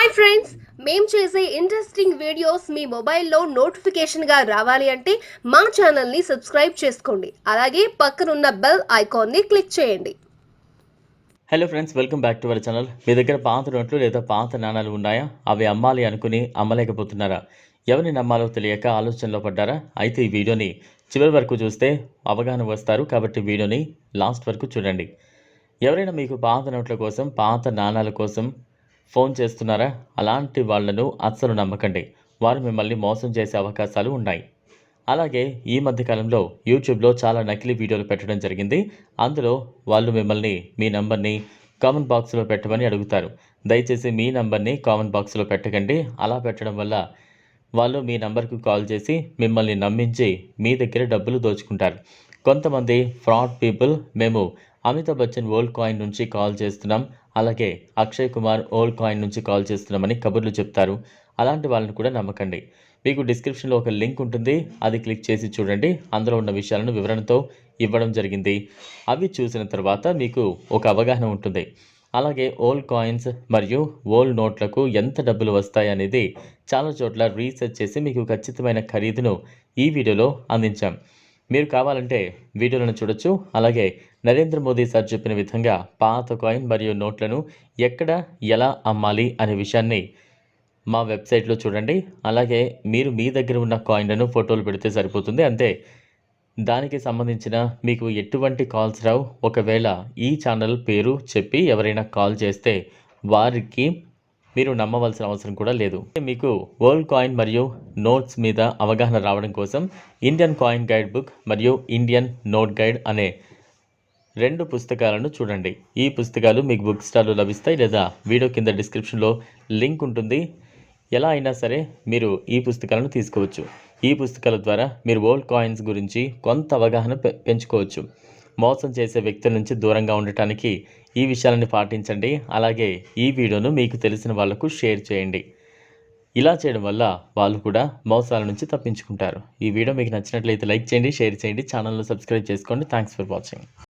Hi friends మేము చేసే interesting videos మీ మొబైల్లో నోటిఫికేషన్గా రావాలి అంటే మా ఛానల్ని సబ్స్క్రైబ్ చేసుకోండి. అలాగే పక్కనున్న బెల్ ఐకాన్ని క్లిక్ చేయండి. Hello friends welcome back to our channel మీ దగ్గర పాత నోట్లు లేదా పాత నాణాలు ఉన్నాయా? అవి అమ్మాలి అనుకుని అమ్మలేకపోతున్నారా? ఎవరిని నమ్మాలో తెలియక ఆలోచనలో పడ్డారా? అయితే ఈ వీడియోని చివరి వరకు చూస్తే అవగాహన వస్తారు. కాబట్టి వీడియోని లాస్ట్ వరకు చూడండి. ఎవరైనా మీకు పాత నోట్ల కోసం పాత నాణాల కోసం ఫోన్ చేస్తున్నారా? అలాంటి వాళ్ళను అస్సలు నమ్మకండి. వారు మిమ్మల్ని మోసం చేసే అవకాశాలు ఉన్నాయి. అలాగే ఈ మధ్యకాలంలో యూట్యూబ్లో చాలా నకిలీ వీడియోలు పెట్టడం జరిగింది. అందులో వాళ్ళు మిమ్మల్ని మీ నంబర్ని కామెంట్ బాక్స్లో పెట్టమని అడుగుతారు. దయచేసి మీ నంబర్ని కామెంట్ బాక్స్లో పెట్టకండి. అలా పెట్టడం వల్ల వాళ్ళు మీ నంబర్కు కాల్ చేసి మిమ్మల్ని నమ్మించి మీ దగ్గర డబ్బులు దోచుకుంటారు. కొంతమంది ఫ్రాడ్ పీపుల్ మేము అమితాబ్ బచ్చన్ ఓల్డ్ కాయిన్ నుంచి కాల్ చేస్తున్నాం. అలాగే అక్షయ్ కుమార్ ఓల్డ్ కాయిన్ నుంచి కాల్ చేస్తున్నామని కబుర్లు చెప్తారు. అలాంటి వాళ్ళని కూడా నమ్మకండి. మీకు డిస్క్రిప్షన్లో ఒక లింక్ ఉంటుంది. అది క్లిక్ చేసి చూడండి. అందులో ఉన్న విషయాలను వివరణతో ఇవ్వడం జరిగింది. అవి చూసిన తర్వాత మీకు ఒక అవగాహన ఉంటుంది. అలాగే ఓల్డ్ కాయిన్స్ మరియు ఓల్డ్ నోట్లకు ఎంత డబ్బులు వస్తాయి అనేది చాలా చోట్ల రీసెర్చ్ చేసి మీకు ఖచ్చితమైన ఖరీదును ఈ వీడియోలో అందించాం. మీరు కావాలంటే వీడియోలను చూడొచ్చు. అలాగే నరేంద్ర మోదీ సార్ చెప్పిన విధంగా పాత కాయిన్ మరియు నోట్లను ఎక్కడ ఎలా అమ్మాలి అనే విషయాన్ని మా వెబ్సైట్లో చూడండి. అలాగే మీరు మీ దగ్గర ఉన్న కాయిన్లను ఫోటోలు పెడితే సరిపోతుంది. అంతే. దానికి సంబంధించిన మీకు ఎటువంటి కాల్స్ రావు. ఒకవేళ ఈ ఛానల్ పేరు చెప్పి ఎవరైనా కాల్ చేస్తే వారికి మీరు నమ్మవలసిన అవసరం కూడా లేదు. మీకు వరల్డ్ కాయిన్ మరియు నోట్స్ మీద అవగాహన రావడం కోసం ఇండియన్ కాయిన్ గైడ్ బుక్ మరియు ఇండియన్ నోట్ గైడ్ అనే రెండు పుస్తకాలను చూడండి. ఈ పుస్తకాలు మీకు బుక్ స్టాల్లో లభిస్తాయి లేదా వీడియో కింద డిస్క్రిప్షన్లో లింక్ ఉంటుంది. ఎలా అయినా సరే మీరు ఈ పుస్తకాలను తీసుకోవచ్చు. ఈ పుస్తకాల ద్వారా మీరు ఓల్డ్ కాయిన్స్ గురించి కొంత అవగాహన పె- పెంచుకోవచ్చు. మోసం చేసే వ్యక్తుల నుంచి దూరంగా ఉండటానికి ఈ విషయాలను పాటించండి. అలాగే ఈ వీడియోను మీకు తెలిసిన వాళ్ళకు షేర్ చేయండి. ఇలా చేయడం వల్ల వాళ్ళు కూడా మోసాల నుంచి తప్పించుకుంటారు. ఈ వీడియో మీకు నచ్చినట్లయితే లైక్ చేయండి షేర్ చేయండి ఛానల్ను సబ్స్క్రైబ్ చేసుకోండి. Thanks for watching.